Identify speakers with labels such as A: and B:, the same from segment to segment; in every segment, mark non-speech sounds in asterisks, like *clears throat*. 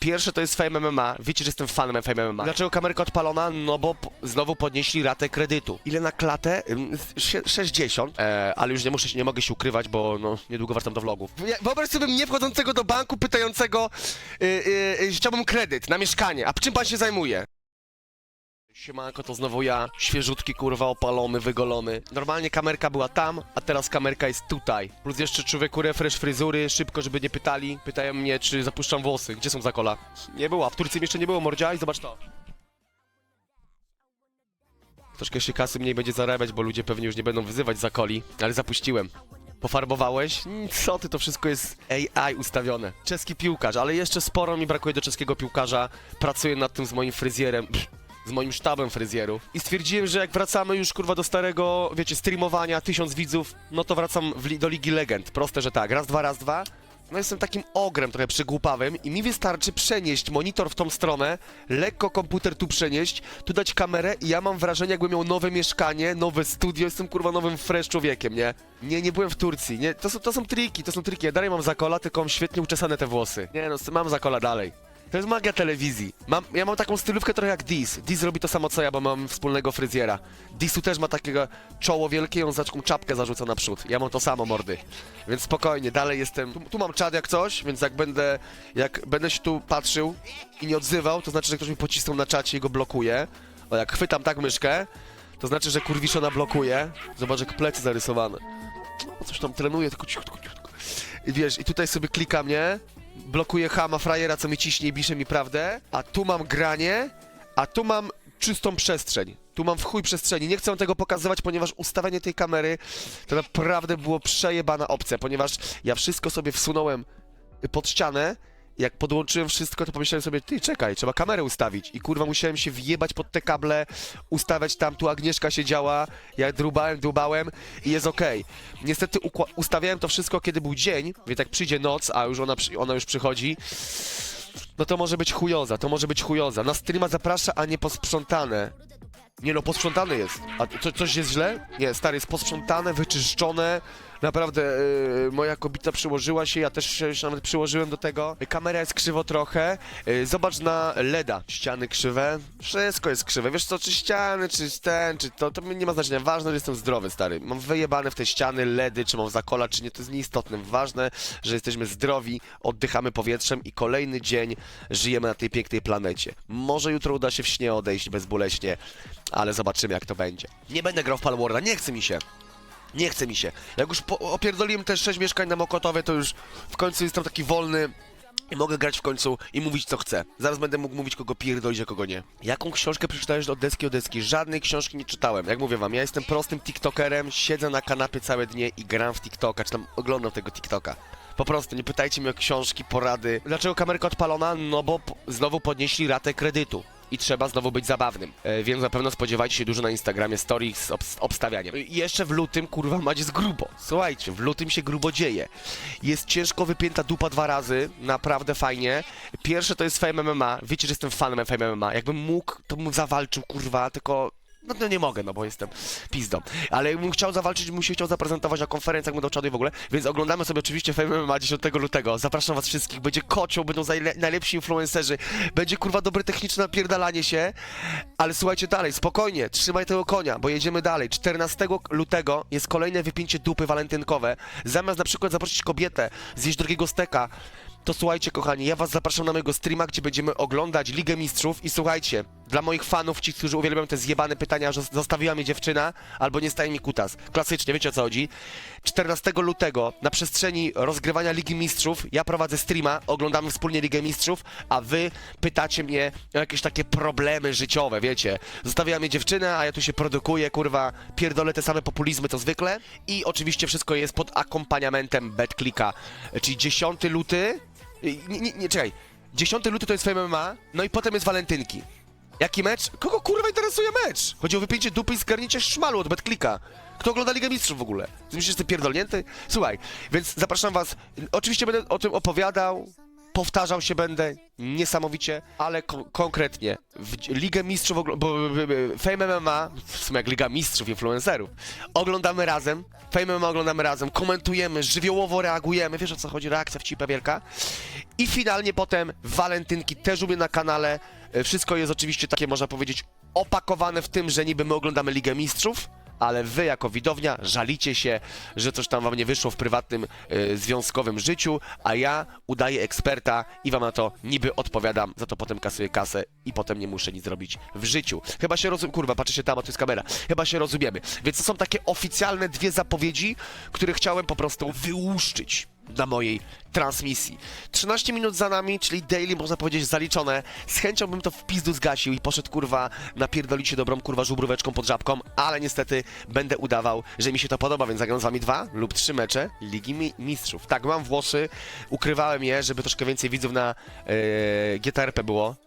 A: Pierwsze to jest Fame MMA. Wiecie, że jestem fanem Fame MMA. Dlaczego kamerka odpalona? No bo znowu podnieśli ratę kredytu. Ile na klatę? Ym, sie- 60. E, ale już nie muszę się, nie mogę się ukrywać, bo no, niedługo wracam do vlogów. Ja- Wyobraź sobie mnie wchodzącego do banku, pytającego, y, y, y, chciałbym kredyt na mieszkanie. A czym pan się zajmuje? Siemanko, to znowu ja, świeżutki, kurwa, opalony, wygolony. Normalnie kamerka była tam, a teraz kamerka jest tutaj. Plus jeszcze człowieku refresh fryzury, szybko, żeby nie pytali. Pytają mnie, czy zapuszczam włosy. Gdzie są zakola? Nie było, a w Turcji jeszcze nie było mordzia i zobacz to. Troszkę się kasy mniej będzie zarabiać, bo ludzie pewnie już nie będą wyzywać zakoli, ale zapuściłem. Pofarbowałeś? Co ty, to wszystko jest AI ustawione. Czeski piłkarz, ale jeszcze sporo mi brakuje do czeskiego piłkarza. Pracuję nad tym z moim fryzjerem. Pff, z moim sztabem fryzjerów. I stwierdziłem, że jak wracamy już kurwa do starego, wiecie, streamowania, tysiąc widzów, no to wracam do Ligi Legend. Proste, że tak. Raz, dwa, raz, dwa. No jestem takim ogrem trochę przygłupawym i mi wystarczy przenieść monitor w tą stronę, lekko komputer tu przenieść, tu dać kamerę i ja mam wrażenie, jakbym miał nowe mieszkanie, nowe studio, jestem kurwa nowym fresh człowiekiem, nie? Nie, nie byłem w Turcji, nie, to są, to są triki, to są triki, ja dalej mam zakola, tylko mam świetnie uczesane te włosy. Nie no, mam zakola dalej. To jest magia telewizji. Mam, ja mam taką stylówkę trochę jak Diz. Diz robi to samo co ja, bo mam wspólnego fryzjera. Dizu też ma takiego czoło wielkie, on za taką czapkę zarzuca naprzód. Ja mam to samo, mordy. Więc spokojnie, dalej jestem... Tu, tu mam czad jak coś, więc jak będę... Jak będę się tu patrzył i nie odzywał, to znaczy, że ktoś mi pocisnął na czacie i go blokuje. O, jak chwytam tak myszkę, to znaczy, że kurwiszona blokuje. Zobacz, jak plecy zarysowane. O, coś tam trenuje, tylko ciutko, ciutko. I wiesz, i tutaj sobie klikam, nie? Blokuję chama frajera, co mi ciśnie i pisze mi prawdę, a tu mam granie, a tu mam czystą przestrzeń. Tu mam w chuj przestrzeni. Nie chcę tego pokazywać, ponieważ ustawienie tej kamery to naprawdę było przejebana opcja, ponieważ ja wszystko sobie wsunąłem pod ścianę. Jak podłączyłem wszystko, to pomyślałem sobie, ty czekaj, trzeba kamerę ustawić. I kurwa musiałem się wjebać pod te kable, ustawiać tam, tu Agnieszka siedziała, ja drubałem, drubałem i jest okej. Niestety ustawiałem to wszystko, kiedy był dzień, więc jak przyjdzie noc, a już ona, przy- ona już przychodzi, no to może być chujoza, to może być chujoza. Na streama zaprasza, a nie posprzątane. Nie no, posprzątane jest. A co, coś jest źle? Nie, stary, jest posprzątane, wyczyszczone. Naprawdę, yy, moja kobieta przyłożyła się, ja też się się nawet przyłożyłem do tego. Kamera jest krzywo trochę. Yy, zobacz na LEDa. Ściany krzywe. Wszystko jest krzywe. Wiesz co, czy ściany, czy ten, czy to, to nie ma znaczenia. Ważne, że jestem zdrowy, stary. Mam wyjebane w te ściany, LEDy, czy mam zakola, czy nie, to jest nieistotne. Ważne, że jesteśmy zdrowi, oddychamy powietrzem i kolejny dzień żyjemy na tej pięknej planecie. Może jutro uda się w śnie odejść bezboleśnie, ale zobaczymy jak to będzie. Nie będę grał w Palworda, nie chce mi się. Nie chce mi się. Jak już opierdoliłem te 6 mieszkań na Mokotowie, to już w końcu jestem taki wolny i mogę grać w końcu i mówić co chcę. Zaraz będę mógł mówić kogo pierdolić, a kogo nie. Jaką książkę przeczytałeś od deski do deski? Żadnej książki nie czytałem. Jak mówię wam, ja jestem prostym tiktokerem, siedzę na kanapie całe dnie i gram w tiktoka, czy tam oglądam tego tiktoka. Po prostu, nie pytajcie mnie o książki, porady. Dlaczego kamerka odpalona? No bo znowu podnieśli ratę kredytu. I trzeba znowu być zabawnym. E, więc na pewno spodziewajcie się dużo na Instagramie stories z obs- obstawianiem. I jeszcze w lutym, kurwa, macie z grubo. Słuchajcie, w lutym się grubo dzieje. Jest ciężko wypięta dupa dwa razy, naprawdę fajnie. Pierwsze to jest Fame MMA. Wiecie, że jestem fanem Fame MMA. Jakbym mógł, to bym zawalczył, kurwa, tylko no, no nie mogę, no bo jestem pizdą. Ale jakbym chciał zawalczyć, bym się chciał zaprezentować na konferencjach, będą czady w ogóle. Więc oglądamy sobie oczywiście Fame MMA 10 lutego. Zapraszam was wszystkich. Będzie kocioł, będą najlepsi influencerzy. Będzie kurwa dobre techniczne napierdalanie się. Ale słuchajcie dalej, spokojnie, trzymaj tego konia, bo jedziemy dalej. 14 lutego jest kolejne wypięcie dupy walentynkowe. Zamiast na przykład zaprosić kobietę, zjeść drugiego steka, to słuchajcie, kochani, ja was zapraszam na mojego streama, gdzie będziemy oglądać Ligę Mistrzów i słuchajcie, dla moich fanów, ci, którzy uwielbiają te zjebane pytania, że zostawiła mnie dziewczyna, albo nie staje mi kutas. Klasycznie, wiecie o co chodzi? 14 lutego na przestrzeni rozgrywania Ligi Mistrzów ja prowadzę streama, oglądamy wspólnie Ligę Mistrzów, a wy pytacie mnie o jakieś takie problemy życiowe, wiecie? Zostawiła mnie dziewczyna, a ja tu się produkuję, kurwa, pierdolę te same populizmy co zwykle i oczywiście wszystko jest pod akompaniamentem BetClicka, czyli 10 luty, nie, nie, nie, czekaj. 10 luty to jest Fame MMA, no i potem jest walentynki. Jaki mecz? Kogo kurwa interesuje mecz? Chodzi o wypięcie dupy i zgarnięcie szmalu od BetClicka. Kto ogląda Ligę Mistrzów w ogóle? Ty myślisz, że jestem pierdolnięty? Słuchaj, więc zapraszam was. Oczywiście będę o tym opowiadał. powtarzał się będę niesamowicie, ale ko- konkretnie w Ligę Mistrzów, bo b- b- Fame MMA, w sumie jak Liga Mistrzów Influencerów, oglądamy razem, Fame MMA oglądamy razem, komentujemy, żywiołowo reagujemy, wiesz o co chodzi, reakcja wcipę wielka. I finalnie potem walentynki też u mnie na kanale, wszystko jest oczywiście takie, można powiedzieć, opakowane w tym, że niby my oglądamy Ligę Mistrzów, ale wy jako widownia żalicie się, że coś tam wam nie wyszło w prywatnym, e, związkowym życiu, a ja udaję eksperta i wam na to niby odpowiadam, za to potem kasuję kasę i potem nie muszę nic zrobić w życiu. Chyba się rozum... Kurwa, patrzcie tam, a tu jest kamera. Chyba się rozumiemy. Więc to są takie oficjalne dwie zapowiedzi, które chciałem po prostu wyłuszczyć na mojej transmisji. 13 minut za nami, czyli daily, można powiedzieć, zaliczone. Z chęcią bym to w pizdu zgasił i poszedł, kurwa, napierdolić się dobrą, kurwa, żubróweczką pod żabką, ale niestety będę udawał, że mi się to podoba, więc zagram z wami dwa lub trzy mecze Ligi Mi- Mistrzów. Tak, mam włosy, ukrywałem je, żeby troszkę więcej widzów na e, GTRP było.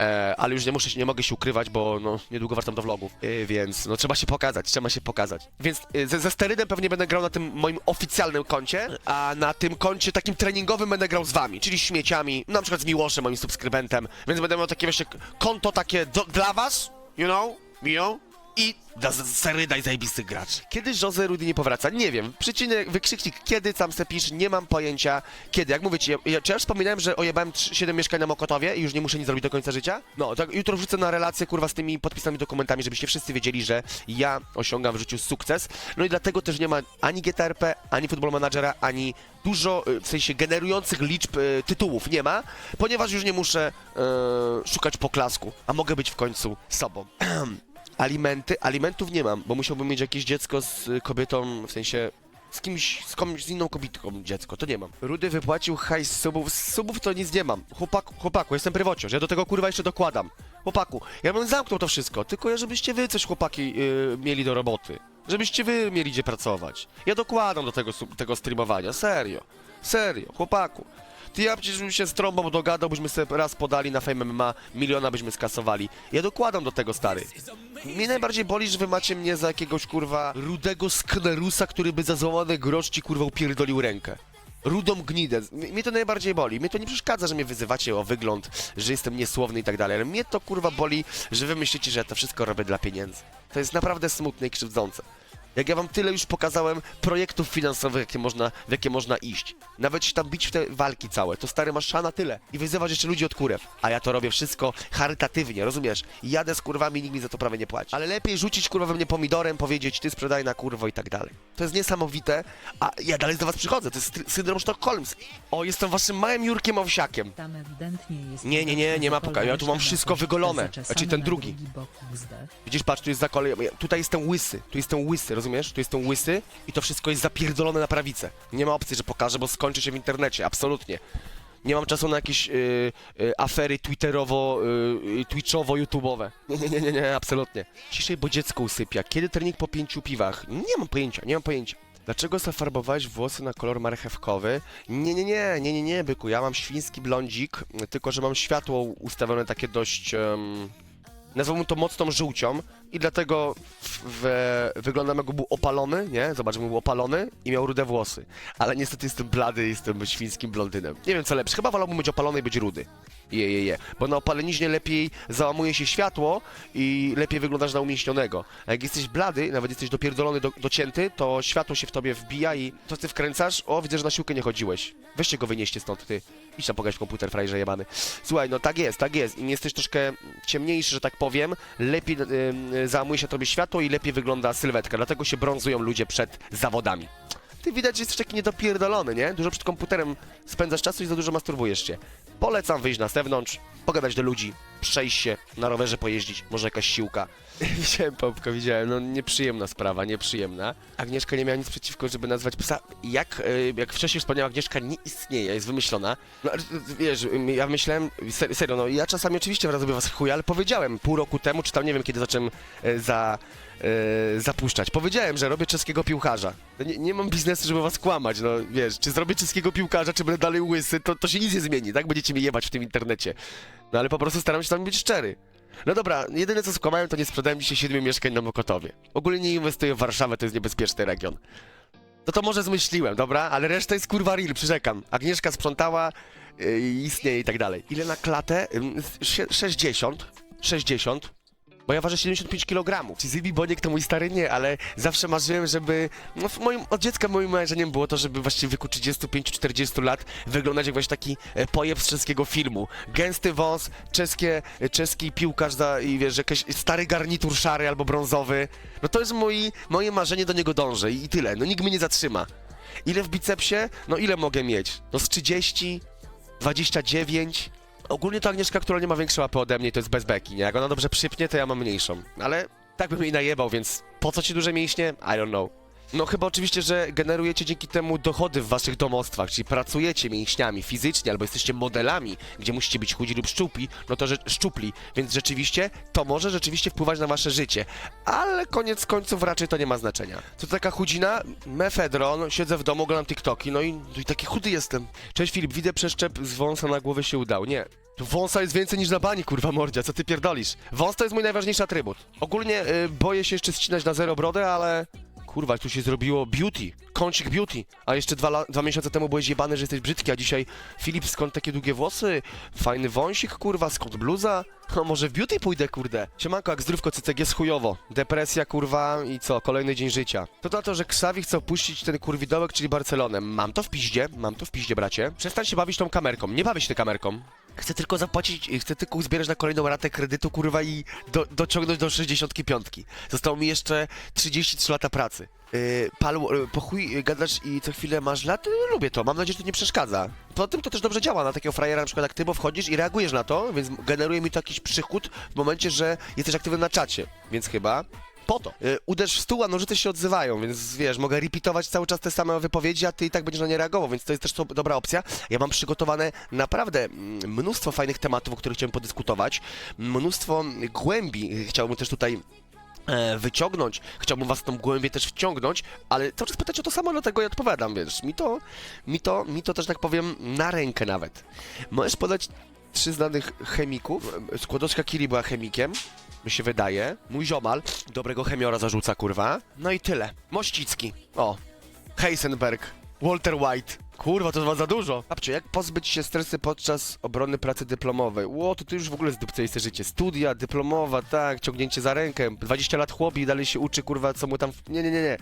A: E, ale już nie muszę, się- nie mogę się ukrywać, bo no, niedługo wracam do vlogów, e, więc no trzeba się pokazać, trzeba się pokazać. Więc e, ze, ze sterydem pewnie będę grał na tym moim oficjalnym koncie, a na tym koncie takim treningowym będę grał z wami, czyli śmieciami, na przykład z Miłoszem, moim subskrybentem, więc będę miał takie właśnie konto takie do, dla was, you know, you know, i dla z- Seryda i zajebistych graczy. Kiedy Jose Rudy nie powraca? Nie wiem. Przycinek, wykrzyknik kiedy tam se pisz, nie mam pojęcia kiedy. Jak mówię ci, ja, czy ja już wspominałem, że ojebałem 7 mieszkań na Mokotowie i już nie muszę nic zrobić do końca życia? No, tak jutro wrzucę na relację, kurwa, z tymi podpisami dokumentami, żebyście wszyscy wiedzieli, że ja osiągam w życiu sukces. No i dlatego też nie ma ani GTRP, ani Football Managera, ani dużo, y, w sensie generujących liczb y, tytułów nie ma, ponieważ już nie muszę y, szukać poklasku, a mogę być w końcu sobą. *clears throat* Alimenty? Alimentów nie mam, bo musiałbym mieć jakieś dziecko z y, kobietą, w sensie z kimś, z, komuś, z inną kobietką dziecko, to nie mam. Rudy wypłacił hajs z subów, z subów to nic nie mam. Chłopaku, chłopaku, jestem prywociarz, ja do tego kurwa jeszcze dokładam. Chłopaku, ja bym zamknął to wszystko, tylko ja, żebyście wy coś chłopaki yy, mieli do roboty. Żebyście wy mieli gdzie pracować. Ja dokładam do tego, tego streamowania, serio. Serio, chłopaku. Ty ja przecież bym się z trąbą dogadał, byśmy sobie raz podali na Fame MMA, miliona byśmy skasowali. Ja dokładam do tego, stary. Mnie najbardziej boli, że wy macie mnie za jakiegoś, kurwa, rudego sknerusa, który by za złamany grosz ci, kurwa, upierdolił rękę. Rudą gnidę. Mnie to najbardziej boli. Mnie to nie przeszkadza, że mnie wyzywacie o wygląd, że jestem niesłowny i tak dalej, ale mnie to, kurwa, boli, że wy myślicie, że ja to wszystko robię dla pieniędzy. To jest naprawdę smutne i krzywdzące. Jak ja wam tyle już pokazałem projektów finansowych, jakie można, w jakie można iść. Nawet się tam bić w te walki całe, to stary masz szana tyle. I wyzywasz jeszcze ludzi od kurew. A ja to robię wszystko charytatywnie, rozumiesz? Jadę z kurwami, nikt mi za to prawie nie płaci. Ale lepiej rzucić kurwa we mnie pomidorem, powiedzieć ty sprzedaj na kurwo i tak dalej. To jest niesamowite, a ja dalej do was przychodzę, to jest syndrom sztokholmski. O, jestem waszym małym Jurkiem Owsiakiem.
B: Tam ewidentnie jest...
A: Nie, nie, nie, nie ma poka- ja tu mam wszystko wygolone. Znaczy ten drugi. Widzisz, patrz, tu jest zakole... Tutaj jestem łysy, tu jestem łysy, rozumiesz? Tu jestem łysy i to wszystko jest zapierdolone na prawicę. Nie ma opcji, że pokażę, bo skończy się w internecie, absolutnie. Nie mam czasu na jakieś y, y, afery twitterowo, y, y, twitchowo-youtubowe. Nie, nie, nie, nie, nie, absolutnie. Ciszej, bo dziecko usypia. Kiedy trening po pięciu piwach? Nie mam pojęcia, nie mam pojęcia. Dlaczego zafarbowałeś włosy na kolor marchewkowy? Nie, nie, nie, nie, nie, nie, byku, ja mam świński blondzik, tylko że mam światło ustawione takie dość... em, nazwałbym to mocną żółcią i dlatego w, w, wyglądam jakby był opalony, nie? Zobacz, był opalony i miał rude włosy. Ale niestety jestem blady i jestem świńskim blondynem. Nie wiem co lepsze, chyba wolałbym być opalony i być rudy. Je, je, je. Bo na opaleniźnie lepiej załamuje się światło i lepiej wyglądasz na umieśnionego. A jak jesteś blady, nawet jesteś dopierdolony, do, docięty, to światło się w tobie wbija i to ty wkręcasz, o widzę, że na siłkę nie chodziłeś. Weźcie go wynieście stąd, ty. Idź tam pogać w komputer, frajerze jebany. Słuchaj, no tak jest, tak jest. Im jesteś troszkę ciemniejszy, że tak powiem, lepiej y, załamuje się tobie światło i lepiej wygląda sylwetka. Dlatego się brązują ludzie przed zawodami. Ty widać, że jesteś taki niedopierdolony, nie? Dużo przed komputerem spędzasz czasu i za dużo masturbujesz się. Polecam wyjść na zewnątrz, pogadać do ludzi, przejść się, na rowerze pojeździć, może jakaś siłka. *laughs* widziałem Popko, widziałem, no nieprzyjemna sprawa, nieprzyjemna. Agnieszka nie miała nic przeciwko, żeby nazwać psa. Jak, y, jak wcześniej wspomniała, Agnieszka nie istnieje, jest wymyślona. No, wiesz, ja myślałem, ser, serio, no ja czasami oczywiście sobie was chuj, ale powiedziałem pół roku temu, czy tam nie wiem kiedy zacząłem y, za e, zapuszczać. Powiedziałem, że robię czeskiego piłkarza. No Nie, nie mam biznesu, żeby was kłamać, no wiesz, czy zrobię czeskiego piłkarza, czy będę dalej łysy, to, to się nic nie zmieni, tak? Będziecie mnie jebać w tym internecie. No ale po prostu staram się tam być szczery. No dobra, jedyne co skłamałem, to nie sprzedałem dzisiaj siedmiu mieszkań na Mokotowie. Ogólnie nie inwestuję w Warszawę, to jest niebezpieczny region. No to może zmyśliłem, dobra? Ale reszta jest kurwa real, przyrzekam. Agnieszka sprzątała yy, istnieje i tak dalej. Ile na klatę? Sze- 60. 60. Bo ja ważę 75 kg. Ci Zybi Boniek to mój stary nie, ale zawsze marzyłem, żeby. No, w moim, od dziecka moim marzeniem było to, żeby właśnie w wieku 35-40 lat wyglądać jak właśnie taki e, pojeb z czeskiego filmu. Gęsty wąs, czeskie, e, czeski piłkarz za, i wiesz, jakiś stary garnitur szary albo brązowy. No to jest moi, moje marzenie, do niego dążę i, i tyle. No nikt mnie nie zatrzyma. Ile w bicepsie? No ile mogę mieć? No z 30, 29. Ogólnie to Agnieszka, która nie ma większej łapy ode mnie, to jest bez beki, nie? Jak ona dobrze przypnie, to ja mam mniejszą. Ale tak bym jej najebał, więc po co ci duże mięśnie? I don't know. No chyba oczywiście, że generujecie dzięki temu dochody w waszych domostwach, czyli pracujecie mięśniami fizycznie, albo jesteście modelami, gdzie musicie być chudzi lub szczupli, no to że szczupli, więc rzeczywiście to może rzeczywiście wpływać na wasze życie. Ale koniec końców raczej to nie ma znaczenia. To taka chudzina? Mefedron, siedzę w domu, oglądam TikToki, no i, no i taki chudy jestem. Cześć Filip, widzę przeszczep z wąsa na głowę się udał. Nie, wąsa jest więcej niż na bani, kurwa mordzia, co ty pierdolisz? Wąs to jest mój najważniejszy atrybut. Ogólnie y, boję się jeszcze ścinać na zero brodę, ale... Kurwa, tu się zrobiło beauty, kącik beauty. A jeszcze dwa, dwa miesiące temu byłeś jebany, że jesteś brzydki, a dzisiaj Filip, skąd takie długie włosy? Fajny wąsik, kurwa, skąd bluza? No może w beauty pójdę, kurde. Siemanko, jak zdrówko, CCG jest chujowo. Depresja, kurwa i co, kolejny dzień życia. To na to, że Krzawi chce opuścić ten kurwidołek, czyli Barcelonę. Mam to w piździe, mam to w piździe, bracie. Przestań się bawić tą kamerką, nie bawię się tą kamerką. Chcę tylko zapłacić, chcę tylko uzbierać na kolejną ratę kredytu, kurwa, i do, dociągnąć do 65. Zostało mi jeszcze 33 lata pracy. Yy, palu, yy, po chuj gadasz i co chwilę masz lat, yy, lubię to, mam nadzieję, że to nie przeszkadza. Poza tym to też dobrze działa na takiego frajera na przykład jak ty, bo wchodzisz i reagujesz na to, więc generuje mi to jakiś przychód w momencie, że jesteś aktywny na czacie, więc chyba po to. Yy, uderz w stół, a nożyce się odzywają, więc wiesz, mogę repeatować cały czas te same wypowiedzi, a ty i tak będziesz na nie reagował, więc to jest też dobra opcja. Ja mam przygotowane naprawdę mm, mnóstwo fajnych tematów, o których chciałem podyskutować, mnóstwo głębi chciałbym też tutaj e, wyciągnąć. Chciałbym was w tą głębię też wciągnąć, ale cały czas pytacie o to samo, dlatego ja odpowiadam, wiesz. Mi to, mi to, mi to też tak powiem na rękę nawet. Możesz podać trzy znanych chemików. Skłodowska Kiri była chemikiem, mi się wydaje. Mój ziomal dobrego chemiora zarzuca, kurwa. No i tyle. Mościcki. O. Heisenberg. Walter White. Kurwa, to chyba za dużo. Babcie, jak pozbyć się stresy podczas obrony pracy dyplomowej? Ło, to ty już w ogóle zdupcejste życie. Studia, dyplomowa, tak, ciągnięcie za rękę. 20 lat chłopi dalej się uczy, kurwa, co mu tam... Nie, nie, nie, nie.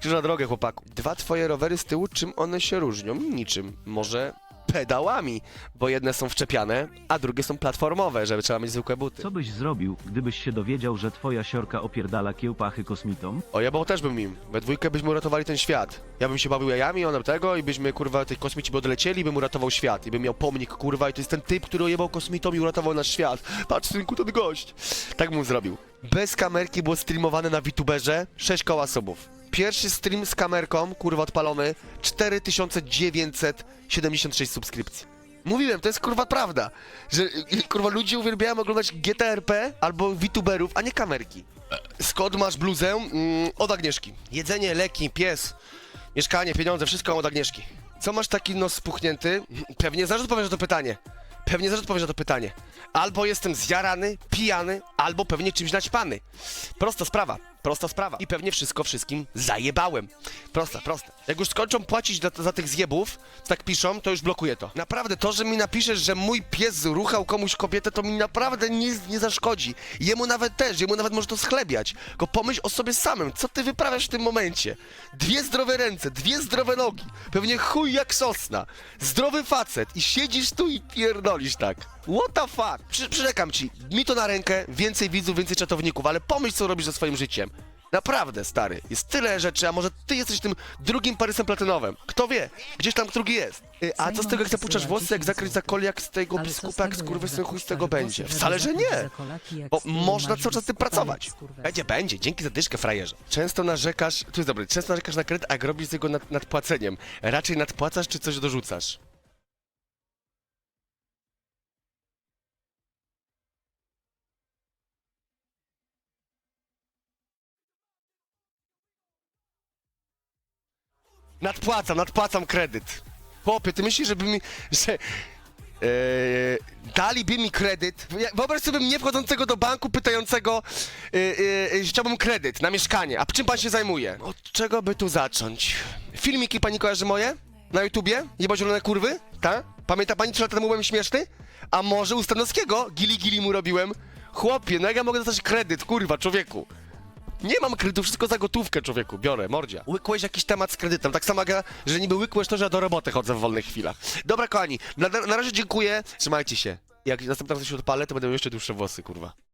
A: Krzyż na drogę, chłopaku. Dwa twoje rowery z tyłu, czym one się różnią? Niczym. Może pedałami, bo jedne są wczepiane, a drugie są platformowe, żeby trzeba mieć zwykłe buty.
B: Co byś zrobił, gdybyś się dowiedział, że twoja siorka opierdala kiełpachy kosmitom?
A: O, ja bo też bym im. We dwójkę byśmy uratowali ten świat. Ja bym się bawił jajami, on tego i byśmy, kurwa, tych kosmici by odlecieli i bym uratował świat. I bym miał pomnik, kurwa, i to jest ten typ, który ojebał kosmitom i uratował nasz świat. Patrz, synku, ten gość. Tak bym zrobił. Bez kamerki było streamowane na VTuberze 6 koła subów. Pierwszy stream z kamerką, kurwa, odpalony, 4976 subskrypcji. Mówiłem, to jest kurwa prawda, że y, kurwa ludzie uwielbiają oglądać GTRP albo VTuberów, a nie kamerki. Skąd masz bluzę? Mm, od Agnieszki. Jedzenie, leki, pies, mieszkanie, pieniądze, wszystko od Agnieszki. Co masz taki nos spuchnięty? Pewnie zaraz odpowiesz na to pytanie. Pewnie zaraz odpowiesz na to pytanie. Albo jestem zjarany, pijany, albo pewnie czymś naćpany. Prosta sprawa, prosta sprawa. I pewnie wszystko wszystkim zajebałem. Prosta, prosta. Jak już skończą płacić za, za tych zjebów, tak piszą, to już blokuję to. Naprawdę, to, że mi napiszesz, że mój pies ruchał komuś kobietę, to mi naprawdę nie, nie zaszkodzi. Jemu nawet też, jemu nawet może to schlebiać. Tylko pomyśl o sobie samym, co ty wyprawiasz w tym momencie. Dwie zdrowe ręce, dwie zdrowe nogi, pewnie chuj jak sosna. Zdrowy facet i siedzisz tu i pierdolisz tak. What the fuck? Przy, przyrzekam ci, mi to na rękę, więcej widzów, więcej czatowników, ale pomyśl, co robisz ze swoim życiem. Naprawdę, stary. Jest tyle rzeczy, a może ty jesteś tym drugim Parysem Platynowym. Kto wie? Gdzieś tam drugi jest. Y, A co z tego, jak zapuszczasz włosy, jak zakryć za kol, jak z tego biskupa, jak skurwysyn chuj z tego będzie? Wcale, że nie. Bo można cały czas z tym pracować. Będzie, będzie. Dzięki za dyszkę, frajerze. Często narzekasz, tu jest dobry, często narzekasz na kredyt, a jak robisz z jego nad, nadpłaceniem. Raczej nadpłacasz, czy coś dorzucasz? Nadpłacam, nadpłacam kredyt. Chłopie, ty myślisz, żeby mi, że... Eee, daliby mi kredyt. Wyobraź sobie mnie wchodzącego do banku, pytającego, że chciałbym kredyt na mieszkanie. A czym pan się zajmuje? Od czego by tu zacząć? Filmiki pani kojarzy moje? Na YouTubie? Jeba zielone kurwy? Tak? Pamięta pani, 3 lata temu byłem śmieszny? A może u Stanowskiego gili gili mu robiłem? Chłopie, no jak ja mogę dostać kredyt, kurwa, człowieku? Nie mam kredytu, wszystko za gotówkę, człowieku, biorę, mordzia. Łykłeś jakiś temat z kredytem, tak samo jak ja, że niby łykłeś to, że ja do roboty chodzę w wolnych chwilach. Dobra, kochani, na, na razie dziękuję, trzymajcie się. Jak następnym razem się odpalę, to będą jeszcze dłuższe włosy, kurwa.